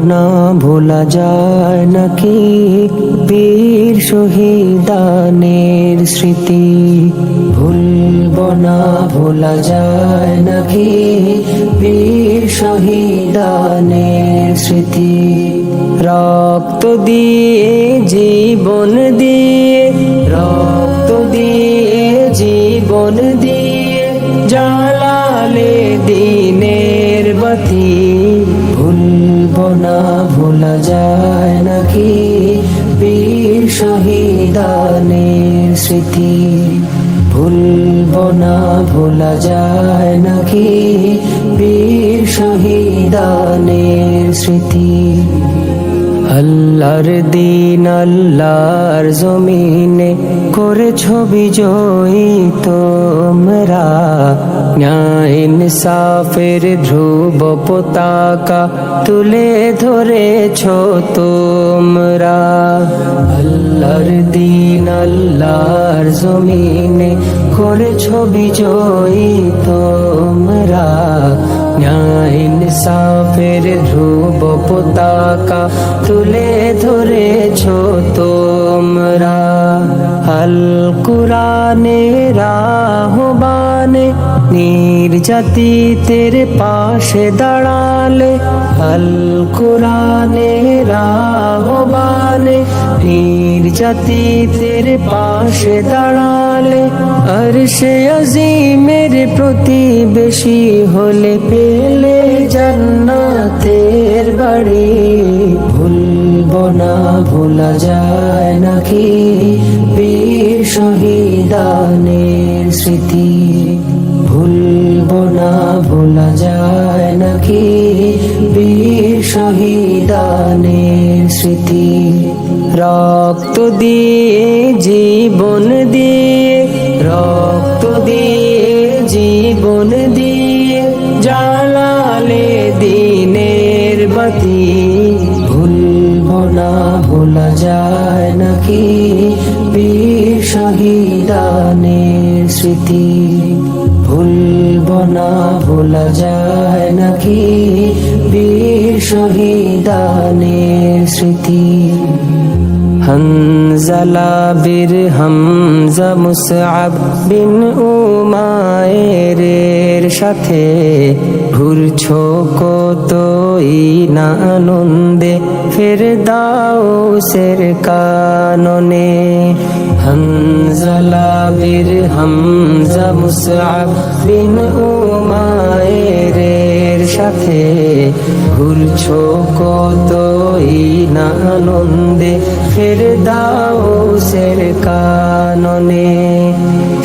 না ভোলা যায় নাকি বীর শহীদানের স্মৃতি? ভুলব না ভোলা যায় নাকি বীর শহীদানের স্মৃতি? রক্ত দিয়ে জীবন দিয়ে, রক্ত দিয়ে জীবন দিয়ে জ্বালালে দিনের না ভোলা যায় নাকি বীর শহীদানের স্মৃতি? ভুলব না ভোলা যায় নাকি বীর শহীদানের স্মৃতি? আল্লাহর দিন, আল্লাহর জমিনে করে ছবি জয়ী তোমরা। ন্যায় ইনসাফের ধ্রুব পতাকা তুলে ধরেছ তোমরা। আল্লাহর দিন, আল্লাহর জমিনে করে ছবি জয়ী তোমরা। ন্যায় ইনসাফের ধ্রুব পতাকা তুলে ধরেছ তোমরা। আল কুরানের আহ্বানে নির্যাতিতের পাশে দাঁড়ালে। আল কুরানে আহ্বানে নির্যাতিতের পাশে দাঁড়ালে, আর সে আজিমের প্রতিবেশী হলে পেলে জান্নাতের বাড়ি। ভুলব না, ভোলা যায় নাকি বীর শহীদানের স্মৃতি? ভুলব না, ভোলা যায় নাকি বীর শহীদানের স্মৃতি? রক্ত দিয়ে জীবন দিয়ে, রক্ত দিয়ে জীবন দিয়ে, জালালে দিনের বাতি। ভুলব না, ভোলা যায় নাকি বীর স্মৃতি? ভুলব না, ভোলা যায় নাকি বীর স্মৃতি? হানজালা বীর হামজা মুসআব বিন উমায়ের সাথে ঘুরছো কতই না ফের দাও সের কাননে। হানজালা বীর হামজা মুসআব বিন উমায়ের সাথে ঘুরছো কতই না আনন্দে? ফের দাও সের কাননে।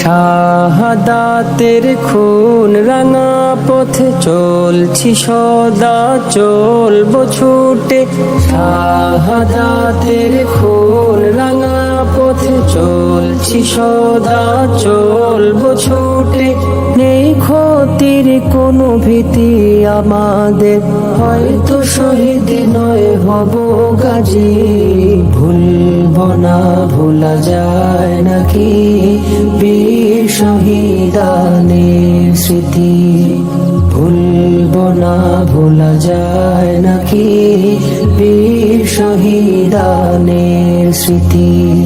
শাহাদাতের খুন রাঙা পথে চলছি সদা, চলবো ছুটে। শাহাদাতের খুন রাঙা পথে চলছি সদা, চলবো ছুটে। নেই ক্ষতির কোনো ভীতি আমাদের। হয়তো শহীদ নয়, হব গাজী। ভুলব না, ভোলা যায় নাকি? বীর শহীদানের স্মৃতি। ভুলব না, ভোলা যায় নাকি? বীর শহীদানের স্মৃতি।